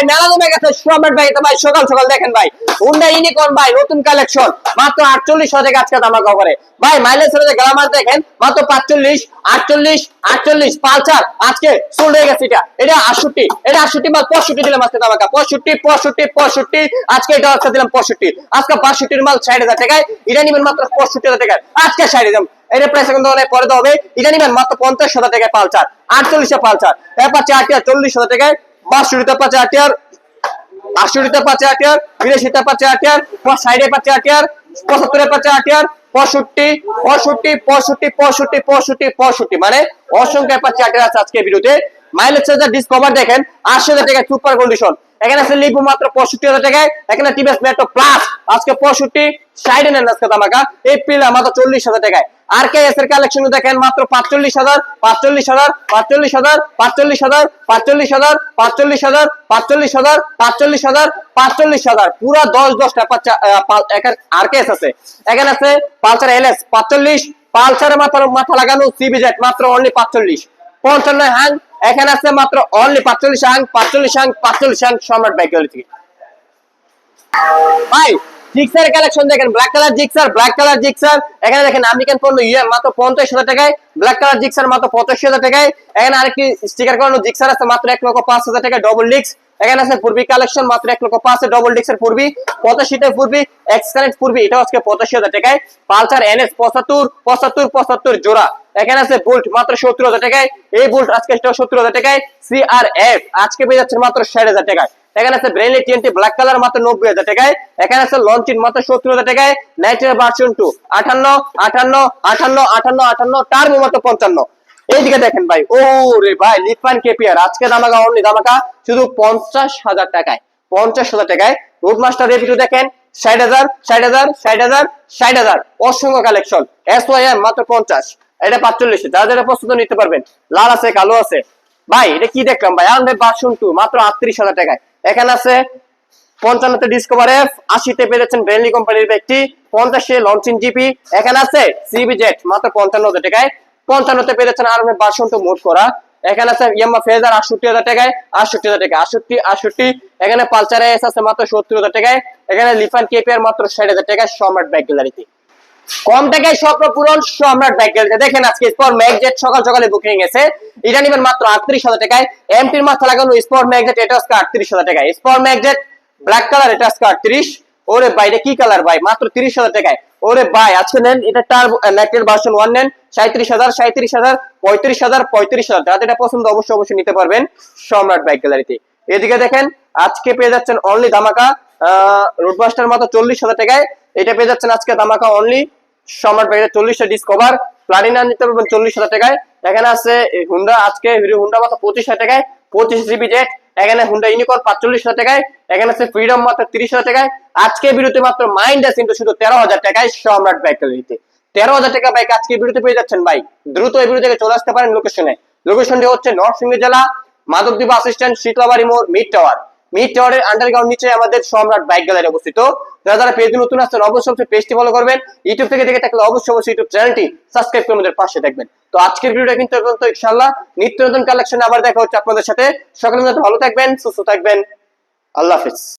ভাই, মেলা জমে গেছে সম্রাট ভাই তো ভাই, সকাল সকাল দেখেন ভাই। হুন্ডা ইউনিকর্ন, ভাই, নতুন কালেকশন মাত্র আটচল্লিশ হাজার আজকে দামা করে ভাই মাইলেজ ছেড়ে গ্রামার দেখেন, মাত্র পাঁচচল্লিশ, আটচল্লিশ আটচল্লিশ, পালসার, আজকে সোল্ড হয়ে গেছে এটা। এটা আটষট্টি এটা আটষট্টি মাল পঁয়ষট্টি দিলাম আজকে দামাকা। পঁয়ষট্টি পঁয়ষট্টি পঁয়ষট্টি, আজকে এটা আজকে দিলাম পঁয়ষট্টি। আজকে বাষট্টির মাল ষাট হাজার টাকায়, এটা নিবেন মাত্র পঁয়ষট্টি হাজার টাকায়। আজকে ষাট দিলাম এটা প্রাইস এখন দোকানে পরে তো হবে। এটা নিবেন মাত্র পঞ্চাশ হাজার টাকায় পালসার, আটচল্লিশে পালসার। এরপর চার টিয়ার চল্লিশ হাজার টাকায় বাষট্টিতে পাঁচে আটিয়ার টিয়ার আটষট্টিতে পাঁচ চার টিয়ার বিরাশিতে পাঁচে আটিয়ার টিয়ার ষাটে পাঁচ চার টিয়ার পঁচাত্তরে পাঁচে আটিয়ার টিয়ার পঁয়ষট্টি পঁয়ষট্টি পঁয়ষট্টি পঁয়ষট্টি পঁয়ষট্টি পঁয়ষট্টি মানে অসংখ্য পাচ্ছে আটিয়ার টিয়ার আছে আজকে ভিডিওতে। মাইলেজ চার্জার ডিসকভার দেখেন আশি হাজার টাকা সুপার কন্ডিশন এখানে আছে লিপু মাত্র পঁয়ষট্টি হাজার টাকায়, এখানে টিভিএস মেট্রো প্লাস আজকে পঁয়ষট্টি সাইডে নেন আজকে দামাকা এই পিলা মাত্র চল্লিশ হাজার টাকায়। আর কে এস এর কালেকশন দেখেন, মাত্র পাঁচচল্লিশ হাজার পাঁচচল্লিশ হাজার পাঁচচল্লিশ হাজার পাঁচচল্লিশ হাজার পাঁচচল্লিশ হাজার পাঁচচল্লিশ হাজার পাঁচচল্লিশ হাজার পাঁচচল্লিশ হাজার পাঁচচল্লিশ হাজার। পুরা দশ দশটা আর কে এস আছে। এখানে আছে পালসার এল এস পাঁচচল্লিশ পালসারের মাথার মাথা লাগানো সিবি জেট মাত্র অনলি পাঁচচল্লিশ। পঞ্চান্ন হ্যাং এখানে আছে মাত্র অনলি পাঁচচল্লিশ সাং পাঁচচল্লিশ আং পাঁচচল্লিশ আং সম্রাট বাইক থেকে ভাই জিক্সার কালেকশন দেখেন black colour Gixxer black colour Gixxer. এখানে দেখেন আমেরিকান পণ্য ইয়ে মাত্র পঞ্চাশ হাজার টাকায় ব্ল্যাক কালার জিক্সার মাত্র পঁচাশি হাজার টাকায়। এখানে আরেকটি স্টিকার করানো জিক্সার আছে, মাত্র এক লক্ষ পাঁচ হাজার টাকায় ডবল ডিক্স এখানে আছে পূর্বী কালেকশন মাত্র এক লক্ষ পাঁচ ডবল ডিক্সের পূর্বী। পঁচাশিতে পূর্বী এক্সকারেন্ট পূর্বী এটা আজকে পঁচাশি হাজার টাকায়। পালসার এনএস পঁচাত্তর পঁচাত্তর পঁচাত্তর জোড়া। এখানে আছে বুল্ট মাত্র সত্তর হাজার টাকায়। এই বুল্ট আজকে সত্তর হাজার টাকায়। সিআরএফ আজকে পেয়ে যাচ্ছে মাত্র ষাট হাজার টাকায়। এখানে আছে ব্রেনলি টিএনটি ব্ল্যাক কালার মাত্র নব্বই হাজার টাকায়। এখানে আছে লঞ্চিন মাত্র সত্তর হাজার টাকায়। নাইট্রের ভার্সন টু আঠান্ন আঠান্ন আঠান্ন আঠান্ন আঠান্ন টার্মো মাত্র পঞ্চান্ন। এইদিকে দেখেন ভাই ও রে ভাই লিপান কেপিয়ার আজকে দামাকা অনলি দামাকা শুধু পঞ্চাশ হাজার টাকায়। পঞ্চাশ হাজার টাকায়। রুট মাস্টার দেখেন, ষাট হাজার ষাট হাজার ষাট হাজার ষাট হাজার। অসংখ্য কালেকশন এস ওয়াই মাত্র পঞ্চাশ। এটা পাঁচচল্লিশে। যারা যারা পছন্দ নিতে পারবেন, লাল আছে, কালো আছে ভাই, এটা কি দেখলাম ভাই? আনবে বাসন টু মাত্র আটত্রিশ হাজার টাকায়। এখানে আছে পঞ্চান্নতে ডিসকভার এফ আশিতে পেয়ে যাচ্ছেন ব্রেনলি কোম্পানির ব্যক্তি, পঞ্চাশে লঞ্চিং জিপি এখানে আছে সিবি জেট মাত্র পঞ্চান্ন হাজার টাকায়। পঞ্চান্নতে পেয়ে যাচ্ছেন আর বাসন টু মোট করা। এখানে আছে ইয়ামা ফেজার আটষট্টি হাজার টাকায়। আটষট্টি হাজার টাকা আটষট্টি আটষট্টি। এখানে পালচার এস আছে মাত্র সত্তর হাজার টাকায়। এখানে লিফান কেপিআর মাত্র ষাট হাজার টাকায়, সম্রাট ব্যাগ গ্যালারিতে কম টাকায় স্বপ্ন পূরণ সম্রাট গ্যালারিতে দেখেন আজকে স্পট ম্যাগজেট সকাল সকালে বুকিং গেছে। এটা নিবেন মাত্র আটত্রিশ হাজার টাকায়। এমপির মাথা লাগানো স্পট ম্যাগজেট এটা আজকে আটত্রিশ হাজার টাকায়। স্পট ম্যাগজেট ব্ল্যাক কালার এটা আজকে আটত্রিশ। ওরে ভাই, এটা কি কালার ভাই? মাত্র তিরিশ হাজার টাকায়। ওরে ভাই, আজকে নেন, এটা টার ম্যাগনেট ভার্সন ওয়ান নেন। সাঁত্রিশ হাজার সাঁত্রিশ হাজার, পঁয়ত্রিশ হাজার পঁয়ত্রিশ হাজার। যাদের এটা পছন্দ অবশ্যই অবশ্যই নিতে পারবেন সম্রাট বাইক গ্যালারিতে এদিকে দেখেন, আজকে পেয়ে যাচ্ছেন অনলি ধামাকা রোডমাস্টার মাত্র চল্লিশ হাজার টাকায়। এটা পেয়ে যাচ্ছেন আজকে ধামাকা অনলি সম্রাট বাইকের চল্লিশটা ডিসকভার প্লাটিনা নিতে পারবেন চল্লিশ হাজার টাকায়। এখানে আছে হুন্ডা আজকে হুন্ডা মাত্র পঁচিশ হাজার টাকায়, পঁচিশ জিবি এখানে হুন্ডা পাঁচচল্লিশ হাজার টাকায়, এখানে আছে ফ্রিডম মাত্র তিরিশ হাজার টাকায়। আজকে বিরতি মাত্র মাইন্ড আছে কিন্তু শুধু তেরো হাজার টাকায় সম্রাট বাইক গ্যালারিতে তেরো হাজার টাকা বাইক আজকে বিরতি পেয়ে যাচ্ছেন ভাই। দ্রুত এই বিরতি চলে আসতে পারেন লোকেশনে লোকেশনটি হচ্ছে নরসিংহ জেলা মাধবদ্বীপ বাস শীতলাবাড়ি মোড় মিড টাওয়ার মিড টাওয়ারের আন্ডারগ্রাউন্ড নিচে আমাদের সম্রাট বাইক গ্যালারি অবস্থিত। যারা যারা পেজ নতুন আসছেন অবশ্যই পেজটি ফলো করবেন। ইউটিউব থেকে দেখে থাকলে অবশ্যই অবশ্যই ইউটিউব চ্যানেলটি সাবস্ক্রাইব করে আমাদের পাশে দেখবেন তো আজকের ভিডিওটা কিন্তু পর্যন্ত, ইনশাআল্লাহ। নিত্য নতুন কালেকশন আবার দেখা হচ্ছে আপনাদের সাথে। সকলে ভালো থাকবেন, সুস্থ থাকবেন। আল্লাহ হাফিজ।